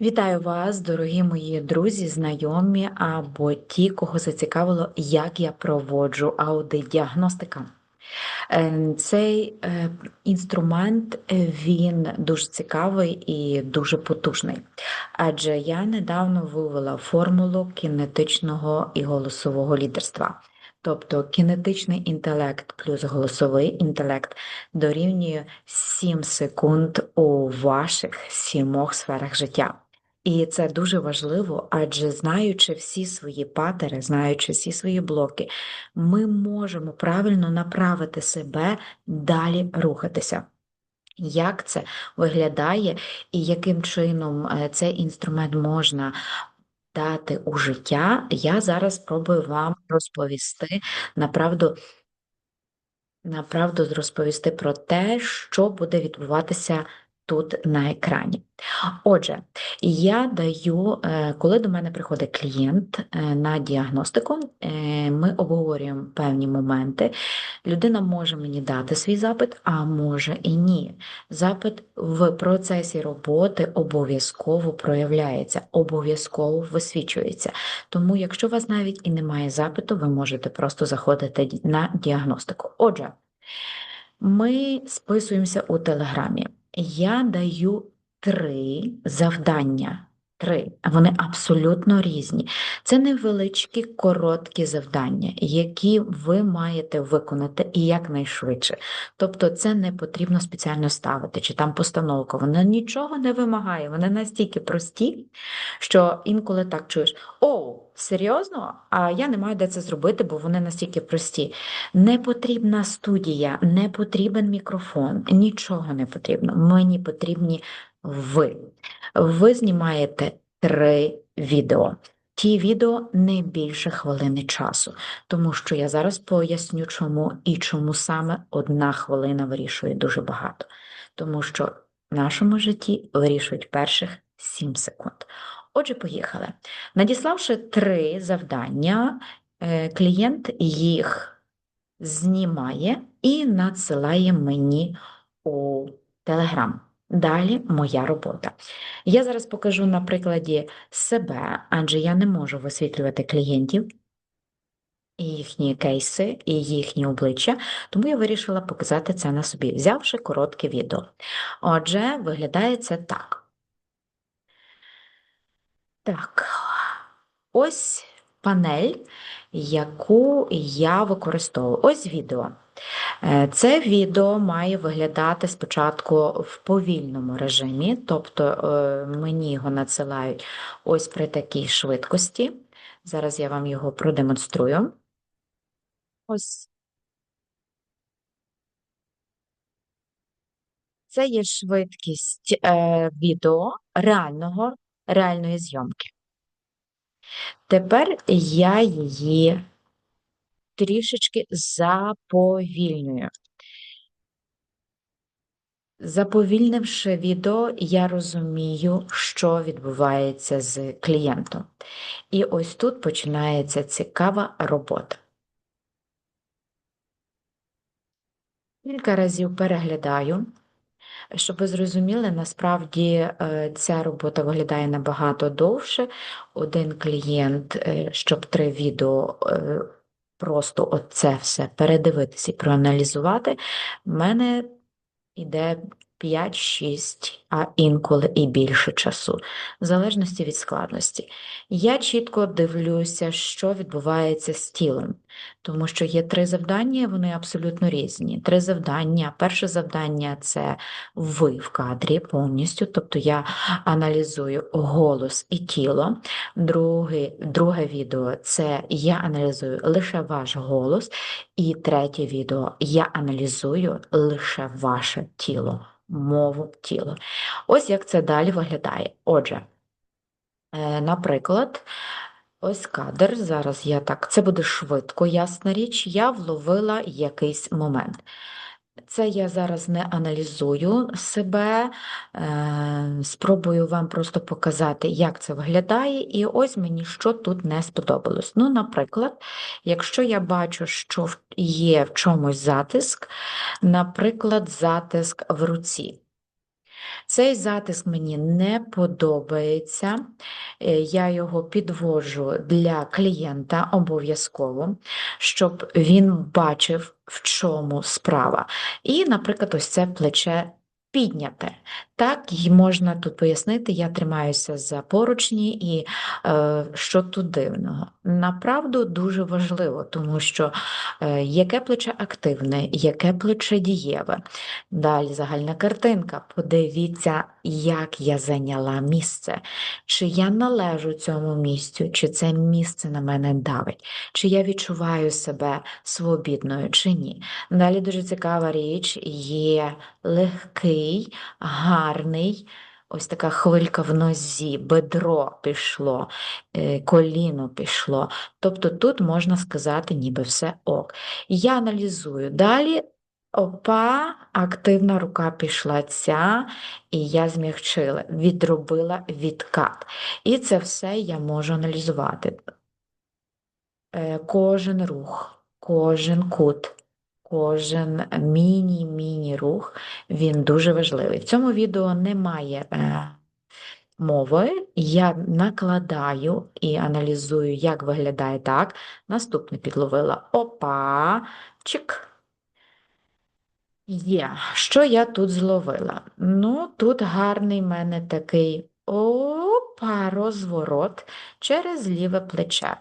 Вітаю вас, дорогі мої друзі, знайомі або ті, кого зацікавило, як я проводжу аудит-діагностика. Е, Цей е, інструмент він дуже цікавий і дуже потужний, адже я недавно вивела формулу кінетичного і голосового лідерства. Тобто кінетичний інтелект плюс голосовий інтелект дорівнює 7 секунд у ваших сімох сферах життя. І це дуже важливо, адже знаючи всі свої патери, знаючи всі свої блоки, ми можемо правильно направити себе далі рухатися. Як це виглядає і яким чином е, цей інструмент можна дати у життя, я зараз спробую вам розповісти направду, направду розповісти про те, що буде відбуватися тут на екрані. Отже, я даю, е, коли до мене приходить клієнт е, на діагностику, е, ми обговорюємо певні моменти. Людина може мені дати свій запит, а може і ні. Запит в процесі роботи обов'язково проявляється, обов'язково висвічується. Тому, якщо у вас навіть і немає запиту, ви можете просто заходити на діагностику. Отже, ми списуємося у Телеграмі. Я даю три завдання. Три, вони абсолютно різні. Це невеличкі короткі завдання, які ви маєте виконати і якнайшвидше. Тобто, це не потрібно спеціально ставити, чи там постановку. Вона нічого не вимагає, вони настільки прості, що інколи так чуєш: о, серйозно? А я не маю де це зробити, бо вони настільки прості. Не потрібна студія, не потрібен мікрофон, нічого не потрібно. Мені потрібні ви. Ви знімаєте три відео. Ті відео не більше хвилини часу, тому що я зараз поясню, чому і чому саме одна хвилина вирішує дуже багато. Тому що в нашому житті вирішують перших 7 секунд. Отже, поїхали. Надіславши три завдання, е, клієнт їх знімає і надсилає мені у Telegram. Далі моя робота. Я зараз покажу на прикладі себе, адже я не можу висвітлювати клієнтів і їхні кейси, і їхні обличчя, тому я вирішила показати це на собі, взявши коротке відео. Отже, виглядає це так. Так, ось панель, яку я використовую. Ось відео. Е, це відео має виглядати спочатку в повільному режимі, тобто е, мені його надсилають ось при такій швидкості. Зараз я вам його продемонструю. Ось. Це є швидкість е, відео реального, реальної зйомки. Тепер я її трішечки заповільнюю. Заповільнивши відео, я розумію, що відбувається з клієнтом. І ось тут починається цікава робота. Кілька разів переглядаю. Щоб ви зрозуміли, насправді е, ця робота виглядає набагато довше. Один клієнт, е, щоб три відео е, просто оце все передивитися і проаналізувати, в мене йде 5-6, а інколи і більше часу, в залежності від складності. Я чітко дивлюся, що відбувається з тілом, тому що є три завдання, вони абсолютно різні. Три завдання. Перше завдання це ви в кадрі повністю, тобто я аналізую голос і тіло. Друге, друге відео це я аналізую лише ваш голос. І третє відео я аналізую лише ваше тіло мову тіла. Ось як це далі виглядає. Отже, е, наприклад, ось кадр. Зараз я так, це буде швидко, ясна річ, я вловила якийсь момент. Це я зараз не аналізую себе, е, спробую вам просто показати, як це виглядає, і ось мені що тут не сподобалось. Ну, Наприклад, якщо я бачу, що є в чомусь затиск, наприклад, затиск в руці. Цей затиск мені не подобається. Е, Я його підвожу для клієнта обов'язково, щоб він бачив, в чому справа. І, наприклад, ось це плече підняте. Так, і можна тут пояснити, я тримаюся за поручні і е, що тут дивного. Направду дуже важливо, тому що е, яке плече активне, яке плече дієве. Далі загальна картинка. Подивіться, як я зайняла місце. Чи я належу цьому місцю, чи це місце на мене давить, чи я відчуваю себе свобідною, чи ні. Далі дуже цікава річ є легкий, гарний. Ось така хвилька в нозі, бедро пішло, е, коліно пішло. Тобто тут можна сказати, ніби все ок. Я аналізую далі. Опа, активна рука пішла ця, і я змягчила, відробила відкат. І це все я можу аналізувати. Е, Кожен рух, кожен кут, кожен міні-міні рух, він дуже важливий. В цьому відео немає е, мови. Я накладаю і аналізую, як виглядає так. Наступне підловила. Опа, чик. Є. Що я тут зловила? Ну, тут гарний в мене такий опа, розворот через ліве плече.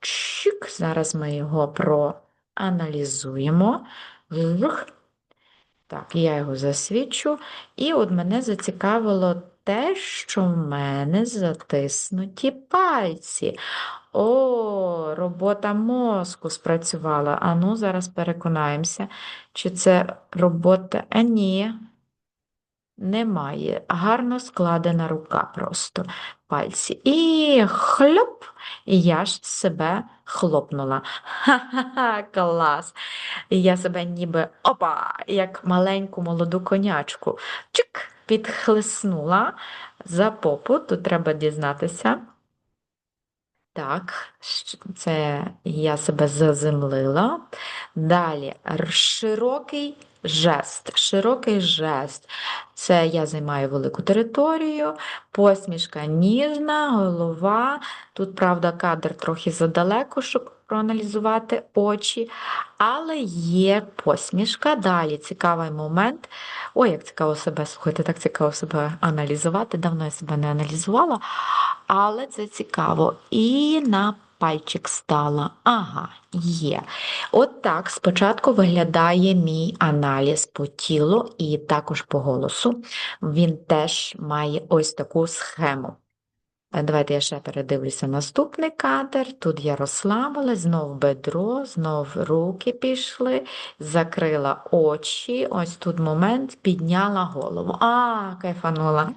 Чик, зараз ми його проаналізуємо. Так, я його засвічу, І от мене зацікавило те, що в мене затиснуті пальці. О, робота мозку спрацювала. А ну, зараз переконаємося, чи це робота. А ні, немає. Гарно складена рука просто пальці. І хлоп, і я ж себе хлопнула. Ха-ха-ха, клас! І я себе ніби опа, як маленьку молоду конячку. Чик, підхлеснула за попу. Тут треба дізнатися. Так, це я себе заземлила. Далі широкий жест. Широкий жест. Це я займаю велику територію, посмішка ніжна, голова. Тут, правда, кадр трохи задалеко, щоб проаналізувати очі, але є посмішка. Далі цікавий момент. Ой, як цікаво себе, слухайте, так цікаво себе аналізувати. Давно я себе не аналізувала, але це цікаво. І на пальчик стала. Ага, є. От так спочатку виглядає мій аналіз по тілу і також по голосу. Він теж має ось таку схему. Е, Давайте я ще передивлюся наступний кадр. Тут я розслабилась, знов бедро, знов руки пішли, закрила очі. Ось тут момент, підняла голову. А, кайфанула.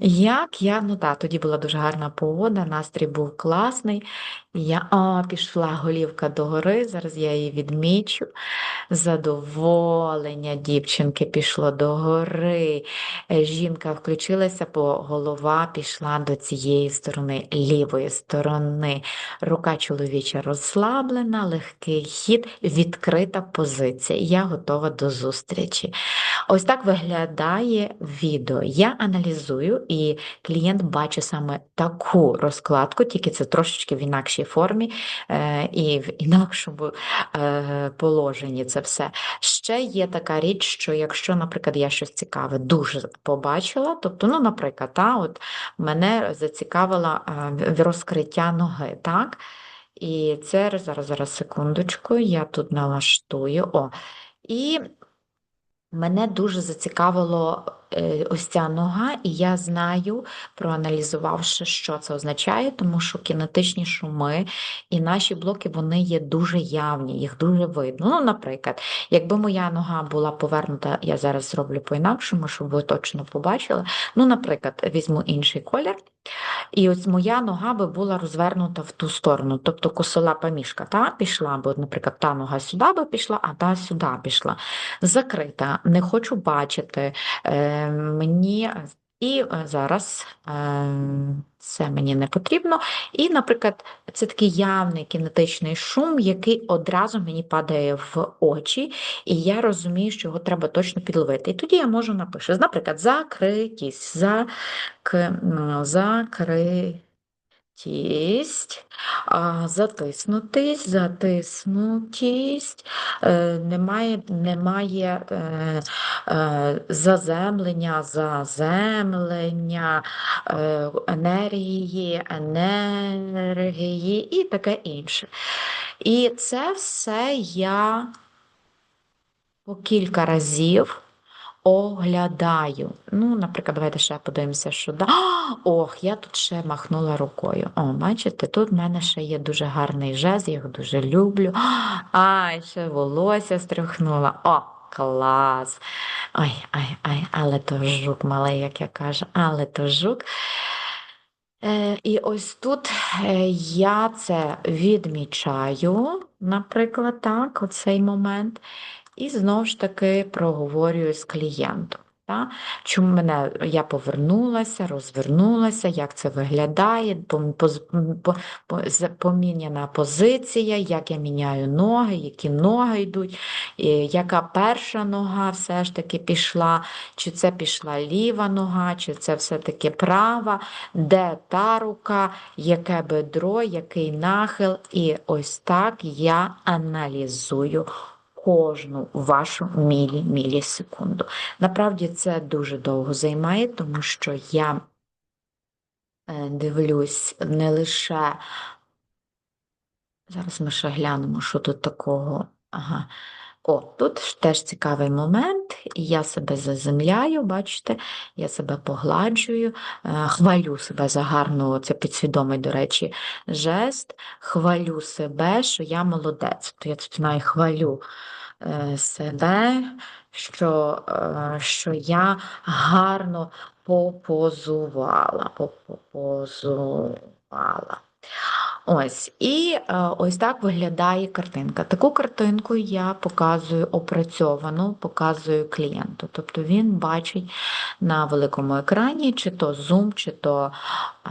Як я, ну так, тоді була дуже гарна погода, настрій був класний. Я а, пішла голівка догори, зараз я її відмічу. Задоволення дівчинки пішло догори. Е, Жінка включилася, бо голова пішла до цієї сторони, лівої сторони. Рука чоловіча розслаблена, легкий хід, відкрита позиція. Я готова до зустрічі. Ось так виглядає відео. Я аналізую, і клієнт бачить саме таку розкладку, тільки це трошечки в інакшій формі е, і в інакшому е, положенні це все. Ще є така річ, що якщо, наприклад, я щось цікаве дуже побачила, тобто, ну, наприклад, та, от мене зацікавило е, розкриття ноги, так? І це зараз, зараз, секундочку, я тут налаштую. О. І Мене дуже зацікавило ось ця нога, і я знаю, проаналізувавши, що це означає, тому що кінетичні шуми і наші блоки вони є дуже явні, їх дуже видно. Ну, наприклад, якби моя нога була повернута, я зараз зроблю по-інакшому, щоб ви точно побачили. Ну, наприклад, візьму інший колір. І ось моя нога би була розвернута в ту сторону, тобто косолапа мішка та пішла, бо, наприклад, та нога сюди би пішла, а та сюди пішла. Закрита, не хочу бачити. Е, мені І зараз е, це мені не потрібно. І, наприклад, це такий явний кінетичний шум, який одразу мені падає в очі, і я розумію, що його треба точно підловити. І тоді я можу напишу, наприклад, закритість, зак... м, закритість, а, затиснутість, затиснутість, е, немає, немає е, е, заземлення, заземлення, е, енергії, енергії і таке інше. І це все я по кілька разів оглядаю. Ну, наприклад, давайте ще подивимося, що да. Ох, я тут ще махнула рукою. О, бачите, тут в мене ще є дуже гарний жест, я його дуже люблю. Ай, ще волосся стряхнула. О, клас! Ай, ай, ай, але то жук малий, як я кажу, але то жук. Е, І ось тут е, я це відмічаю, наприклад, так, оцей момент, і знову ж таки проговорюю з клієнтом. Та? Чому мене я повернулася, розвернулася, як це виглядає, поміняна позиція, як я міняю ноги, які ноги йдуть, яка перша нога все ж таки пішла, чи це пішла ліва нога, чи це все-таки права, де та рука, яке бедро, який нахил. І ось так я аналізую кожну вашу мілі-мілісекунду. Направді це дуже довго займає, тому що я е, дивлюсь не лише. Зараз ми ще глянемо, що тут такого. Ага. О, тут теж цікавий момент, і я себе заземляю, бачите, я себе погладжую, е, хвалю себе за гарну, це підсвідомий, до речі, жест, хвалю себе, що я молодець. То я тут навіть хвалю е, себе, що, е, що я гарно попозувала, попозувала. Ось, і е, ось так виглядає картинка. Таку картинку я показую опрацьовану, показую клієнту. Тобто він бачить на великому екрані, чи то Zoom, чи то е,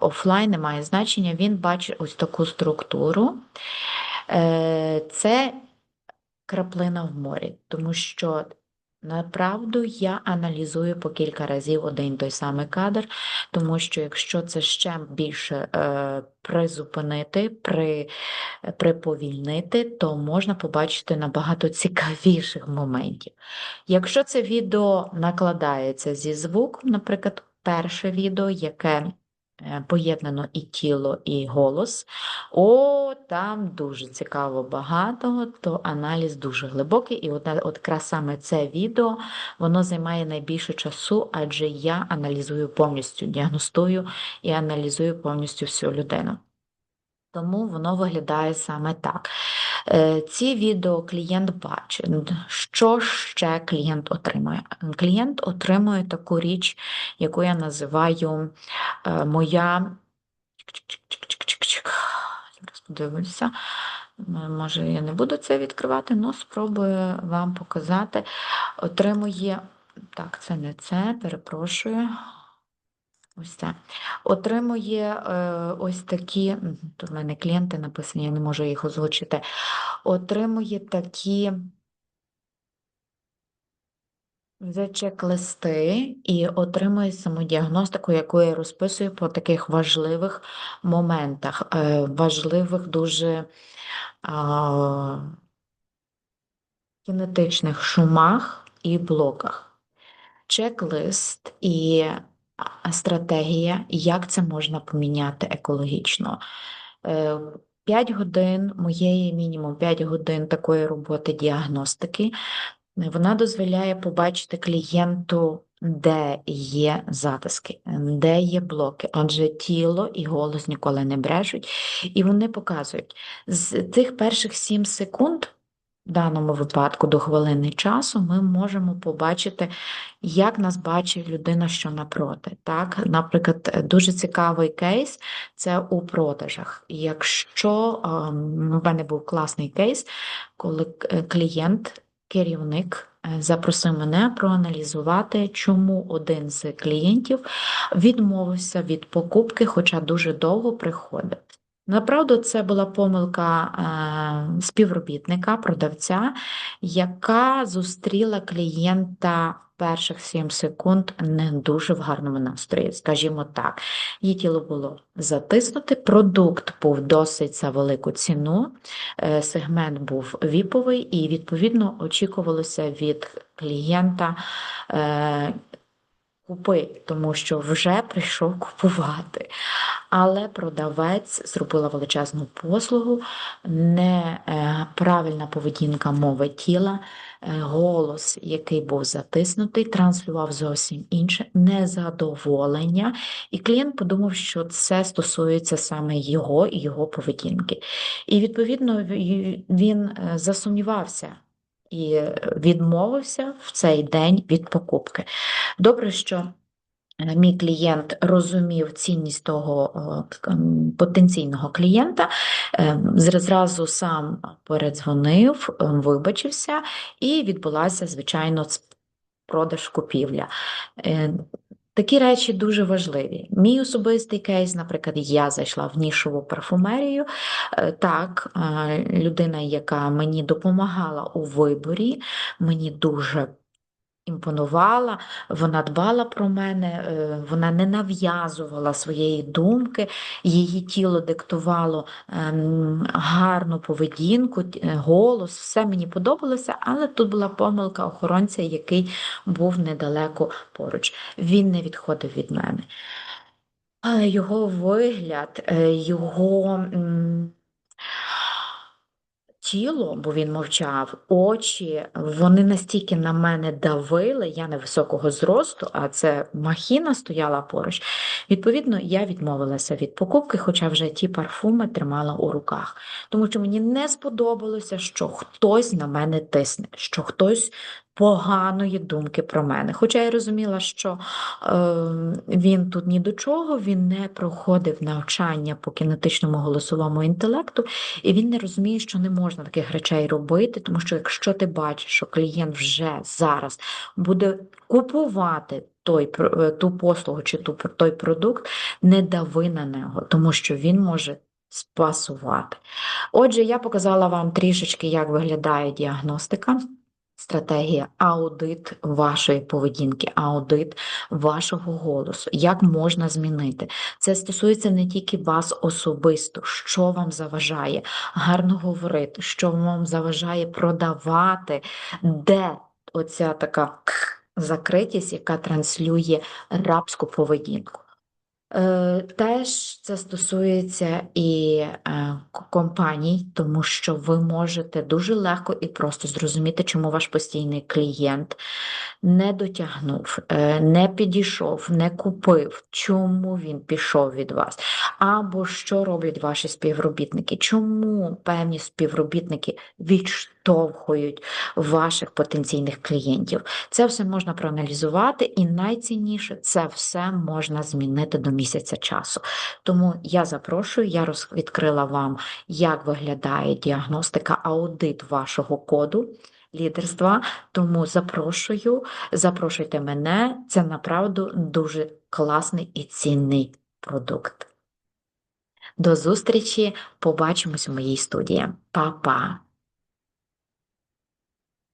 офлайн, немає значення, він бачить ось таку структуру. Е, Це краплина в морі, тому що Направду я аналізую по кілька разів один той самий кадр, тому що якщо це ще більше е, призупинити, при, приповільнити, то можна побачити набагато цікавіших моментів. Якщо це відео накладається зі звуком, наприклад, перше відео, яке поєднано і тіло, і голос. О, там дуже цікаво багато, то аналіз дуже глибокий. І от, от якраз саме це відео воно займає найбільше часу, адже я аналізую повністю, діагностую і аналізую повністю всю людину. Тому воно виглядає саме так. Е, ці відео клієнт бачить, що ще клієнт отримує. Клієнт отримує таку річ, яку я називаю е, моя. Зараз подивимося. Може, я не буду це відкривати, але спробую вам показати. Отримує. Так, це не це, перепрошую. Ось це. Отримує е, ось такі, тут в мене клієнти написані, я не можу їх озвучити. Отримує такі чек-листи і отримує самодіагностику, яку я розписую по таких важливих моментах, е, важливих дуже е, кінетичних шумах і блоках. Чек-лист і стратегія, як це можна поміняти екологічно. 5 е, годин моєї мінімум 5 годин такої роботи діагностики. Вона дозволяє побачити клієнту, де є затиски, де є блоки. Адже тіло і голос ніколи не брешуть, і вони показують з тих перших 7 секунд в даному випадку до хвилини часу ми можемо побачити, як нас бачить людина, що напроти. Так? Наприклад, дуже цікавий кейс це у продажах. Якщо в мене був класний кейс, коли клієнт, керівник е, запросив мене проаналізувати, чому один з клієнтів відмовився від покупки, хоча дуже довго приходив. Направду, це була помилка е, співробітника, продавця, яка зустріла клієнта перших 7 секунд не дуже в гарному настрої, скажімо так. Її тіло було затиснуте, продукт був досить за велику ціну, е, сегмент був віповий, і, відповідно, очікувалося від клієнта. Е, Купи, тому що вже прийшов купувати. Але продавець зробила величезну послугу, неправильна поведінка мови тіла, е, голос, який був затиснутий, транслював зовсім інше незадоволення. І клієнт подумав, що це стосується саме його і його поведінки. І, відповідно, він е, засумнівався. І відмовився в цей день від покупки. Добре, що Е, мій клієнт розумів цінність того потенційного клієнта, е, зразу сам передзвонив, е, вибачився, і відбулася, звичайно, продаж купівля. Такі речі дуже важливі. Мій особистий кейс, наприклад, я зайшла в нішову парфумерію. Так, людина, яка мені допомагала у виборі, мені дуже імпонувала, вона дбала про мене, е, вона не нав'язувала своєї думки, її тіло диктувало ем, гарну поведінку, е, голос, все мені подобалося, але тут була помилка охоронця, який був недалеко поруч. Він не відходив від мене. Його вигляд, е, його тіло, бо він мовчав, очі, вони настільки на мене давили, я невисокого зросту, а це махіна стояла поруч. Відповідно, я відмовилася від покупки, хоча вже ті парфуми тримала у руках. Тому що мені не сподобалося, що хтось на мене тисне, що хтось поганої думки про мене. Хоча я розуміла, що е, він тут ні до чого, він не проходив навчання по кінетичному голосовому інтелекту, і він не розуміє, що не можна таких речей робити, тому що якщо ти бачиш, що клієнт вже зараз буде купувати той, е, ту послугу чи ту, той продукт, не дави на нього, тому що він може спасувати. Отже, я показала вам трішечки, як виглядає діагностика. Стратегія, аудит вашої поведінки, аудит вашого голосу, як можна змінити. Це стосується не тільки вас особисто, що вам заважає гарно говорити, що вам заважає продавати, де оця така закритість, яка транслює рабську поведінку. Е, теж це стосується і е, компаній, тому що ви можете дуже легко і просто зрозуміти, чому ваш постійний клієнт не дотягнув, е, не підійшов, не купив, чому він пішов від вас, або що роблять ваші співробітники, чому певні співробітники відштовхують ваших потенційних клієнтів. Це все можна проаналізувати, і найцінніше це все можна змінити до місяця часу. Тому я запрошую, я відкрила вам, як виглядає діагностика, аудит вашого коду лідерства. Тому запрошую, запрошуйте мене, це направду дуже класний і цінний продукт. До зустрічі, побачимось у моїй студії. Па-па!